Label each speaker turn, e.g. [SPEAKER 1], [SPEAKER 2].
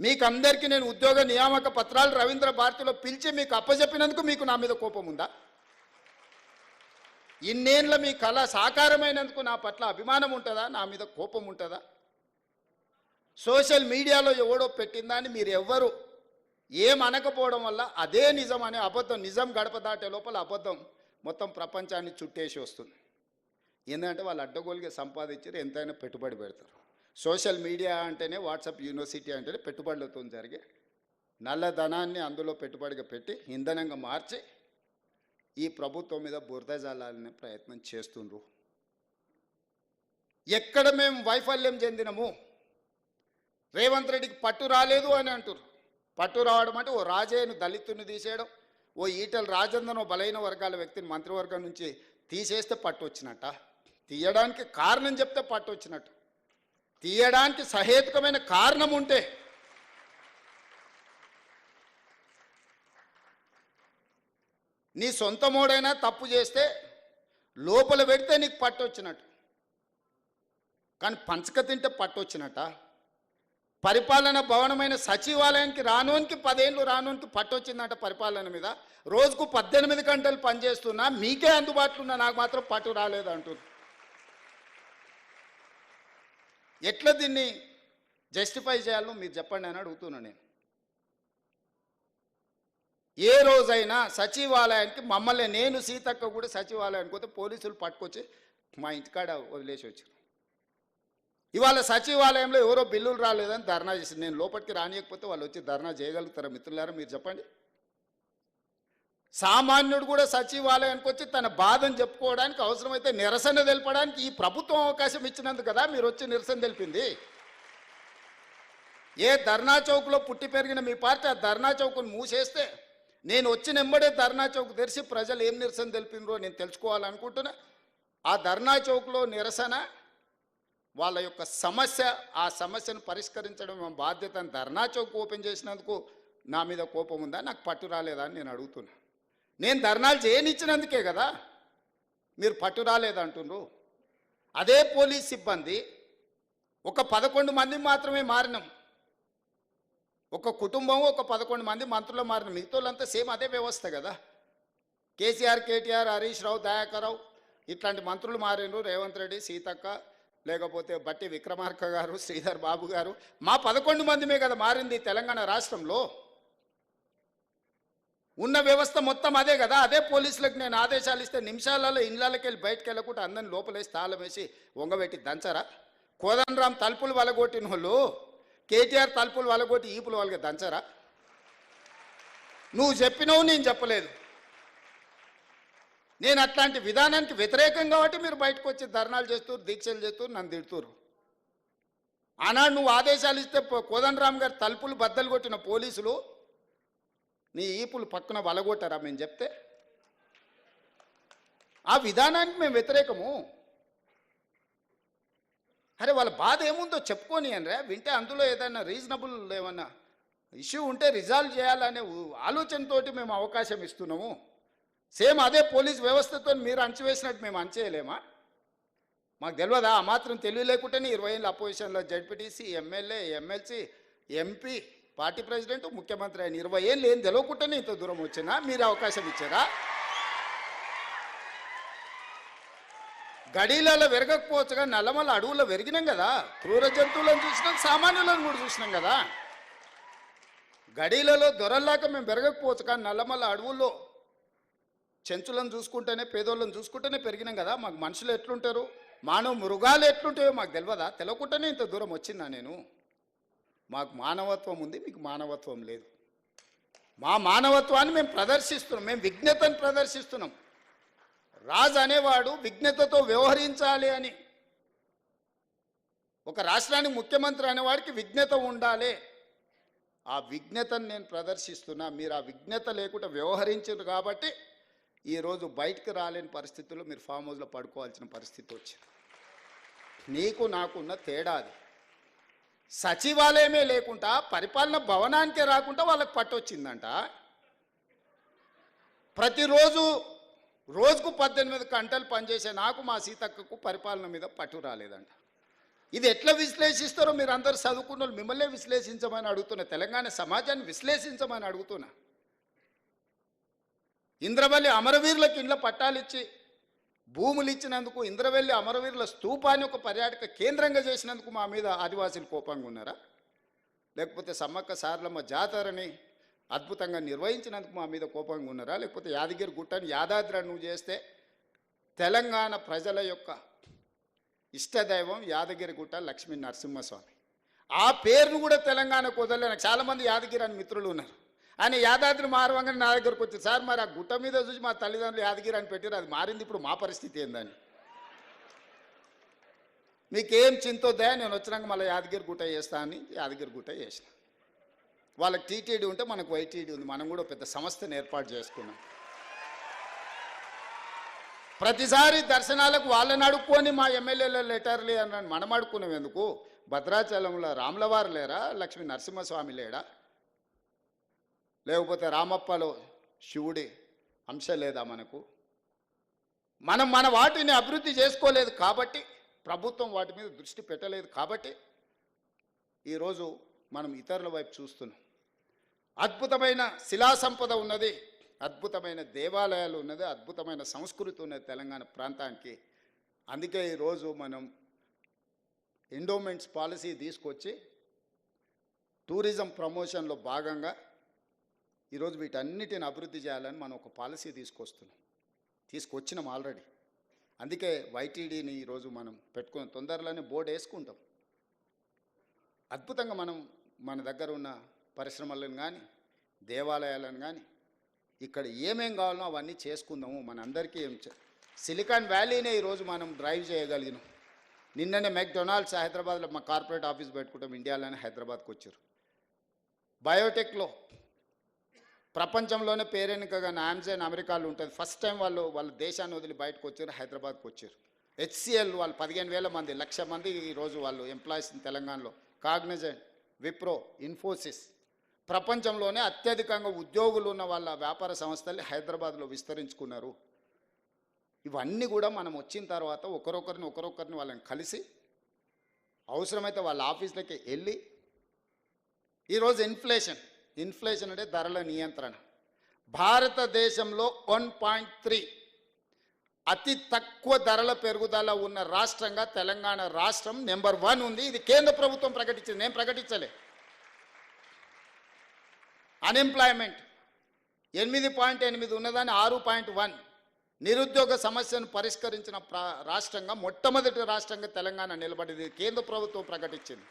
[SPEAKER 1] మీకు అందరికీ నేను ఉద్యోగ నియామక పత్రాలు రవీంద్ర భారతిలో పిలిచి మీకు అప్పచెప్పినందుకు మీకు నా మీద కోపం ఉందా? ఇన్నేళ్ళ మీ కళ సాకారమైనందుకు నా పట్ల అభిమానం ఉంటుందా? నా మీద కోపం ఉంటుందా? సోషల్ మీడియాలో ఎవడో పెట్టిందా అని మీరు ఎవ్వరు ఏం అనకపోవడం వల్ల అదే నిజం అనే అబద్ధం నిజం గడప దాటే లోపల అబద్ధం మొత్తం ప్రపంచాన్ని చుట్టేసి వస్తుంది. ఏంటంటే వాళ్ళు అడ్డగోలుగా సంపాదించారు ఎంతైనా పెట్టుబడి పెడతారు. సోషల్ మీడియా అంటేనే వాట్సాప్ యూనివర్సిటీ అంటేనే పెట్టుబడులతో జరిగే నల్లధనాన్ని అందులో పెట్టుబడిగా పెట్టి ఇంధనంగా మార్చి ఈ ప్రభుత్వం మీద బురద జల్లాలనే ప్రయత్నం చేస్తుండ్రు. ఎక్కడ మేము వైఫల్యం చెందినము? రేవంత్ రెడ్డికి పట్టు రాలేదు అని అంటారు పట్టు రావడం అంటే ఓ రాజయ్యను దళితుని తీసేయడం ఓ ఈటల రాజేందర్ ఓ బలైన వర్గాల వ్యక్తిని మంత్రివర్గం నుంచి తీసేస్తే పట్టు వచ్చినట్ట? తీయడానికి కారణం చెప్తే పట్టు వచ్చినట్టు తీయడానికి సహేతుకమైన కారణం ఉంటే నీ సొంత మోడైనా తప్పు చేస్తే లోపల పెడితే నీకు పట్టు వచ్చినట్టు కానీ పంచక తింటే పట్టు వచ్చినట్ట పరిపాలన భవనమైన సచివాలయానికి రానోనికి పదేళ్ళు రానోనికి పట్టు వచ్చిందంట పరిపాలన మీద. రోజుకు పద్దెనిమిది గంటలు పనిచేస్తున్నా మీకే అందుబాటులో ఉన్నా నాకు మాత్రం పట్టు రాలేదు అంటుంది ఎట్లా దీన్ని జస్టిఫై చేయాలో మీరు చెప్పండి అని అడుగుతున్నాను నేను. ఏ రోజైనా సచివాలయానికి మమ్మల్ని నేను సీతక్క కూడా సచివాలయానికి పోతే పోలీసులు పట్టుకొచ్చి మా ఇంటికాడ వదిలేసి వచ్చారు. ఇవాళ సచివాలయంలో ఎవరో బిల్లులు రాలేదని ధర్నా చేసింది. నేను లోపలికి రానియకపోతే వాళ్ళు వచ్చి ధర్నా చేయగలుగుతారా మిత్రులారా మీరు చెప్పండి. సామాన్యుడు కూడా సచివాలయానికి వచ్చి తన బాధను చెప్పుకోవడానికి అవసరమైతే నిరసన తెలపడానికి ఈ ప్రభుత్వం అవకాశం ఇచ్చినందుకు కదా మీరు వచ్చి నిరసన తెలిపింది. ఏ ధర్నా చౌక్లో పుట్టి పెరిగిన మీ పార్టీ ఆ ధర్నా చౌక్ను మూసేస్తే నేను వచ్చిన ఎంబడే ధర్నా చౌక్ తెరిచి ప్రజలు ఏం నిరసన తెలిపినరో నేను తెలుసుకోవాలనుకుంటున్నా. ఆ ధర్నా చౌక్లో నిరసన వాళ్ళ యొక్క సమస్య ఆ సమస్యను పరిష్కరించడం బాధ్యతను బాధ్యత ధర్నా చౌక్ ఓపెన్ చేసినందుకు నా మీద కోపం ఉందా? నాకు పట్టు రాలేదా అని నేను అడుగుతున్నా. నేను ధర్నాలు చేయనిచ్చినందుకే కదా మీరు పట్టు రాలేదంటుండ్రు అదే పోలీస్ సిబ్బంది ఒక పదకొండు మంది మాత్రమే మారినాం. ఒక కుటుంబం ఒక పదకొండు మంది మంత్రులు మారిన. మిగతాళ్ళంతా సేమ్ అదే వ్యవస్థ కదా. కేసీఆర్ కేటీఆర్ హరీష్ రావు దయాకరావు ఇట్లాంటి మంత్రులు మారినరు రేవంత్ రెడ్డి సీతక్క లేకపోతే బట్టి విక్రమార్క గారు శ్రీధర్ బాబు గారు. మా పదకొండు మందిమే కదా మారింది తెలంగాణ రాష్ట్రంలో. ఉన్న వ్యవస్థ మొత్తం అదే కదా. అదే పోలీసులకు నేను ఆదేశాలు ఇస్తే నిమిషాలలో ఇండ్లకి వెళ్ళి బయటకు వెళ్ళకుండా అందరిని లోపలేసి తాళం వేసి వంగబెట్టి దంచరా? కోదండరాం తలుపులు వలగొట్టిన వాళ్ళు కేటీఆర్ తలుపులు వలగొట్టి ఈపులు వాళ్ళకి దంచరా? నువ్వు చెప్పినవు నేను చెప్పలేదు. నేను అట్లాంటి విధానానికి వ్యతిరేకం కాబట్టి మీరు బయటకు వచ్చి ధర్నాలు చేస్తూ దీక్షలు చేస్తూ నన్ను తిడుతురు ఆనాడు నువ్వు ఆదేశాలు ఇస్తే కోదండరామ్ గారు తలుపులు బద్దలు కొట్టిన పోలీసులు నీ ఈపులు పక్కన వలగొట్టారా మేము చెప్తే? ఆ విధానానికి మేము వ్యతిరేకము. అరే వాళ్ళ బాధ ఏముందో చెప్పుకొని అనరా. వింటే అందులో ఏదైనా రీజనబుల్ ఏమన్నా ఇష్యూ ఉంటే రిజాల్వ్ చేయాలనే ఆలోచనతోటి మేము అవకాశం ఇస్తున్నాము. సేమ్ అదే పోలీస్ వ్యవస్థతో మీరు అంచవేసినట్టు మేము అంచేయలేమా? మాకు తెలియదా ఆ మాత్రం తెలియలేకుంటేనే ఇరవై ఏళ్ళ అపోజిషన్లో ZPTC MLA MLC MP party president ముఖ్యమంత్రి అయిన ఇరవై ఏళ్ళు ఏం తెలియకుండానే ఇంత దూరం వచ్చినా మీరు అవకాశం ఇచ్చారా? గడీలలో విరగకపోవచ్చుగా నల్లమల్ల అడవుల్లో విరిగినాం కదా. క్రూర జంతువులను చూసినాం సామాన్యులను కూడా చూసినాం కదా. గడీలలో దొరల్లాక మేము పెరగకపోవచ్చు కానీ నల్లమల్ల అడవుల్లో చెంచులను చూసుకుంటేనే పేదోళ్ళని చూసుకుంటేనే పెరిగినాం కదా. మాకు మనుషులు ఎట్లుంటారు? మానవ మృగాలు ఎట్లుంటాయో మాకు తెలియదా తెలియకుండానే ఇంత దూరం వచ్చిందా నేను? మాకు మానవత్వం ఉంది మీకు మానవత్వం లేదు. మా మానవత్వాన్ని మేము ప్రదర్శిస్తున్నాం మేము విఘ్నతను ప్రదర్శిస్తున్నాం. రాజు అనేవాడు విజ్ఞతతో వ్యవహరించాలి అని. ఒక రాష్ట్రానికి ముఖ్యమంత్రి అనేవాడికి విజ్ఞత ఉండాలి. ఆ విఘ్నతను నేను ప్రదర్శిస్తున్నా మీరు ఆ విజ్ఞత లేకుండా వ్యవహరించారు కాబట్టి ఈరోజు బయటకు రాలేని పరిస్థితుల్లో మీరు ఫామ్ హౌస్లో పడుకోవాల్సిన పరిస్థితి వచ్చింది. నీకు నాకున్న తేడా అది. సచివాలయమే లేకుండా పరిపాలన భవనానికే రాకుండా వాళ్ళకి పట్టొచ్చిందంట. ప్రతిరోజు రోజుకు పద్దెనిమిది గంటలు పనిచేసే నాకు మా సీతక్కకు పరిపాలన మీద పట్టు రాలేదంట. ఇది ఎట్లా విశ్లేషిస్తారో మీరు అందరు చదువుకున్న వాళ్ళు మిమ్మల్నే విశ్లేషించమని అడుగుతున్నా తెలంగాణ సమాజాన్ని విశ్లేషించమని అడుగుతున్నా. ఇంద్రవల్లి అమరవీరులకు ఇండ్ల పట్టాలిచ్చి భూములు ఇచ్చినందుకు ఇంద్రవెల్లి అమరవీరుల స్తూపాన్ని ఒక పర్యాటక కేంద్రంగా చేసినందుకు మా మీద ఆదివాసీలు కోపంగా ఉన్నారా? లేకపోతే సమ్మక్క సారలమ్మ జాతరని అద్భుతంగా నిర్వహించినందుకు మా మీద కోపంగా ఉన్నారా? లేకపోతే యాదగిరి గుట్టని యాదాద్రి నువ్వు చేస్తే తెలంగాణ ప్రజల యొక్క ఇష్టదైవం యాదగిరి గుట్ట లక్ష్మీ నరసింహస్వామి. ఆ పేరును కూడా తెలంగాణకు వదలలే. నాకు చాలామంది యాదగిరి అని మిత్రులు ఉన్నారు. అని యాదాద్రి మారవంగానే నా దగ్గరకు వచ్చి సార్ మరి ఆ గుట్ట మీద చూసి మా తల్లిదండ్రులు యాదగిరి అని పెట్టారు అది మారింది ఇప్పుడు మా పరిస్థితి ఏందని. మీకేం చింతొద్దా నేను వచ్చినాక మళ్ళీ యాదగిరి గుట్ట చేస్తా అని యాదగిరి గుట్ట చేసిన. వాళ్ళకి టీటీడీ ఉంటే మనకు వైటీడీ ఉంది మనం కూడా పెద్ద సంస్థను ఏర్పాటు చేసుకున్నాం. ప్రతిసారి దర్శనాలకు వాళ్ళని అడుక్కొని మా ఎమ్మెల్యేల లెటర్లే అన్నాను మనం అడుక్కున్నాం ఎందుకు? భద్రాచలంలో రాములవారు లేరా? లక్ష్మీ నరసింహస్వామి లేడా? లేకపోతే రామప్పలో శివుడి అంశం లేదా మనకు? మనం మన వాటిని అభివృద్ధి చేసుకోలేదు కాబట్టి ప్రభుత్వం వాటి మీద దృష్టి పెట్టలేదు కాబట్టి ఈరోజు మనం ఇతరుల వైపు చూస్తున్నాం. అద్భుతమైన శిలా సంపద ఉన్నది అద్భుతమైన దేవాలయాలు ఉన్నది అద్భుతమైన సంస్కృతి ఉన్నది తెలంగాణ ప్రాంతానికి. అందుకే ఈరోజు మనం ఎండోమెంట్స్ పాలసీ తీసుకొచ్చి టూరిజం ప్రమోషన్లో భాగంగా ఈరోజు వీటన్నిటిని అభివృద్ధి చేయాలని మనం ఒక పాలసీ తీసుకొస్తున్నాం. తీసుకొచ్చినాం ఆల్రెడీ. అందుకే వైటీడీని ఈరోజు మనం పెట్టుకుని తొందరలోనే బోర్డు వేసుకుంటాం. అద్భుతంగా మనం మన దగ్గర ఉన్న పరిశ్రమలను కానీ దేవాలయాలను కానీ ఇక్కడ ఏమేం కావాలో అవన్నీ చేసుకుందాము. మనందరికీ ఏం సిలికాన్ వ్యాలీనే ఈరోజు మనం డ్రైవ్ చేయగలిగినాం. నిన్ననే మెక్డొనాల్డ్స్ హైదరాబాద్లో మా కార్పొరేట్ ఆఫీస్ పెట్టుకుంటాం. ఇండియాలోనే హైదరాబాద్కి వచ్చారు. బయోటెక్లో ప్రపంచంలోనే పేరెనుకగా నామ్జైన్ అమెరికాలో ఉంటుంది. ఫస్ట్ టైం వాళ్ళు వాళ్ళ దేశాన్ని వదిలి బయటకు వచ్చారు హైదరాబాద్కి వచ్చారు. హెచ్సిఎల్ వాళ్ళు పదిహేను వేల మంది లక్ష మంది ఈరోజు వాళ్ళు ఎంప్లాయీస్ తెలంగాణలో. కాగ్నిజెంట్ విప్రో ఇన్ఫోసిస్ ప్రపంచంలోనే అత్యధికంగా ఉద్యోగులు ఉన్న వాళ్ళ వ్యాపార సంస్థల్ని హైదరాబాద్లో విస్తరించుకున్నారు. ఇవన్నీ కూడా మనం వచ్చిన తర్వాత ఒకరొకరిని ఒకరొకరిని వాళ్ళని కలిసి అవసరమైతే వాళ్ళ ఆఫీసులకి వెళ్ళి ఈరోజు ఇన్ఫ్లేషన్ ఇన్ఫ్లేషన్ అంటే ధరల నియంత్రణ. భారతదేశంలో వన్ పాయింట్ త్రీ అతి తక్కువ ధరల పెరుగుదల ఉన్న రాష్ట్రంగా తెలంగాణ రాష్ట్రం నెంబర్ వన్ ఉంది. ఇది కేంద్ర ప్రభుత్వం ప్రకటించింది. నేను ప్రకటించలే. అన్ఎంప్లాయ్మెంట్ ఎనిమిది పాయింట్ ఎనిమిది ఉన్నదాన్ని ఆరు పాయింట్ వన్. నిరుద్యోగ సమస్యను పరిష్కరించిన ప్రా రాష్ట్రంగా మొట్టమొదటి రాష్ట్రంగా తెలంగాణ నిలబడింది. కేంద్ర ప్రభుత్వం ప్రకటించింది.